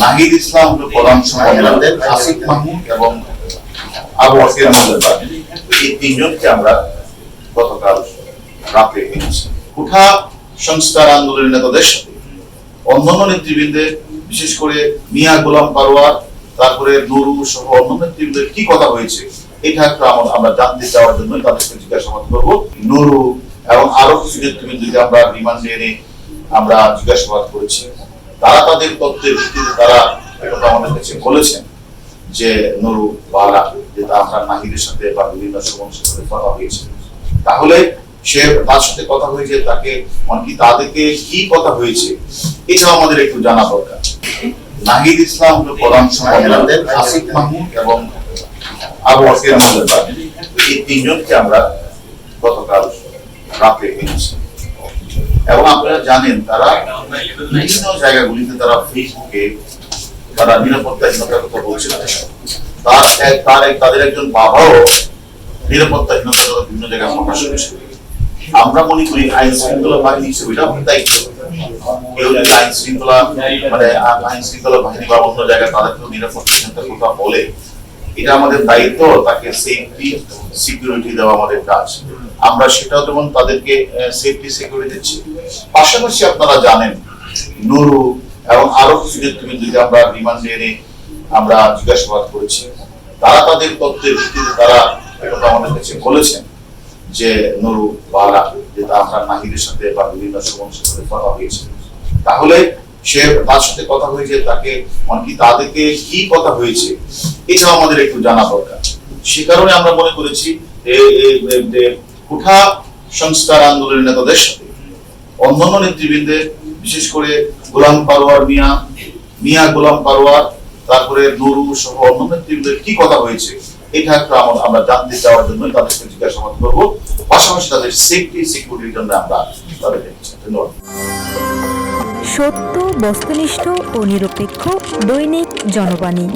নাহিদ ইসলাম হলো প্রধান সম্পাদক আসিফ মাহমুদ এবং আবু আসির মজুমদার এই তিনজনকে আমরা গতকাল রাতে এনেছি। কুঠা সংস্কার আন্দোলনের নেতাদের সাথে। অন্যান্য নেতৃবৃন্দের বিশেষ করে মিয়া গোলাম পারোয়ার তারপরে নুরু সহ অন্য নেতৃবৃন্দের কি কথা হয়েছে, এটা একটা আমরা জানতে চাওয়ার জন্য তাদেরকে জিজ্ঞাসাবাদ করব। নুরু এবং আরও কিছু নেতৃবৃন্দকে আমরা রিমান্ডে এনে আমরা জিজ্ঞাসাবাদ করেছি। তারা তাদের তথ্যের ভিত্তিতে তারা একথা আমাদের কাছে বলেছেন যে নুরু বালা যেটা আমরা নাহিদের সাথে বা বিভিন্ন সমস্যার সাথে কথা হয়েছে। তাহলে সে তার সাথে কথা হয়েছে, তাকে এমনকি তাদেরকে কি কথা হয়েছে এটাও আমাদের একটু জানা দরকার। নাহিদ ইসলাম হলো প্রধান সম্পাদক আসিফ মাহমুদ এবং আবু আসির মজুমদার এই তিনজনকে আমরা গতকাল রাতে এনেছি। এবং আপনারা জানেন, তারা বিভিন্ন জায়গাগুলিতে তারা ফেসবুকে তারা নিরাপত্তাহীনতার কথা বলছিল। তার এক তার এক, তাদের একজন বাবাও নিরাপত্তাহীনতার কথা বিভিন্ন জায়গায় প্রকাশ করেছে। আমরা মনে করি আইন শৃঙ্খলা বাহিনী হিসেবে এটা আমাদের দায়িত্ব। কেউ যদি আইন শৃঙ্খলা মানে আইন শৃঙ্খলা বাহিনী বা অন্য জায়গায় তাদেরকেও নিরাপত্তাহীনতার কথা বলে, এটা আমাদের দায়িত্ব, তাকে সেফটি সিকিউরিটি দেওয়া আমাদের কাজ। আমরা সেটাও যেমন তাদেরকে সেফটি সিকিউরিটি দিচ্ছি। পাশাপাশি আপনারা জানেন, নুরু এবং আরও কিছু নেতৃবৃন্দকে আমরা রিমান্ডে এনে আমরা জিজ্ঞাসাবাদ করেছি। তারা তাদের তথ্যের ভিত্তিতে তারা একথা আমাদের কাছে বলেছেন যে নুরু বালা যেটা আমরা নাহিদের সাথে বা বিভিন্ন সমস্যার সাথে কথা হয়েছে। তাহলে সে তার সাথে কথা হয়েছে, তাকে এমনকি তাদেরকে কি কথা হয়েছে এটাও আমাদের একটু জানা দরকার। সে কারণে আমরা মনে করেছি যে কুঠা সংস্কার আন্দোলনের নেতাদের সাথে অন্যান্য নেতৃবৃন্দের বিশেষ করে গোলাম পারোয়ার মিয়া মিয়া গোলাম পারোয়ার তারপরে নুরু সহ অন্য নেতৃবৃন্দের কি কথা হয়েছে, এটা একটা আমরা জানতে চাওয়ার জন্য তাদেরকে জিজ্ঞাসাবাদ করব। পাশাপাশি তাদের সেফটি সিকিউরিটির জন্য আমরা তাদেরকে ধন্যবাদ। সত্য, বস্তুনিষ্ঠ ও নিরপেক্ষ দৈনিক জনবাণী।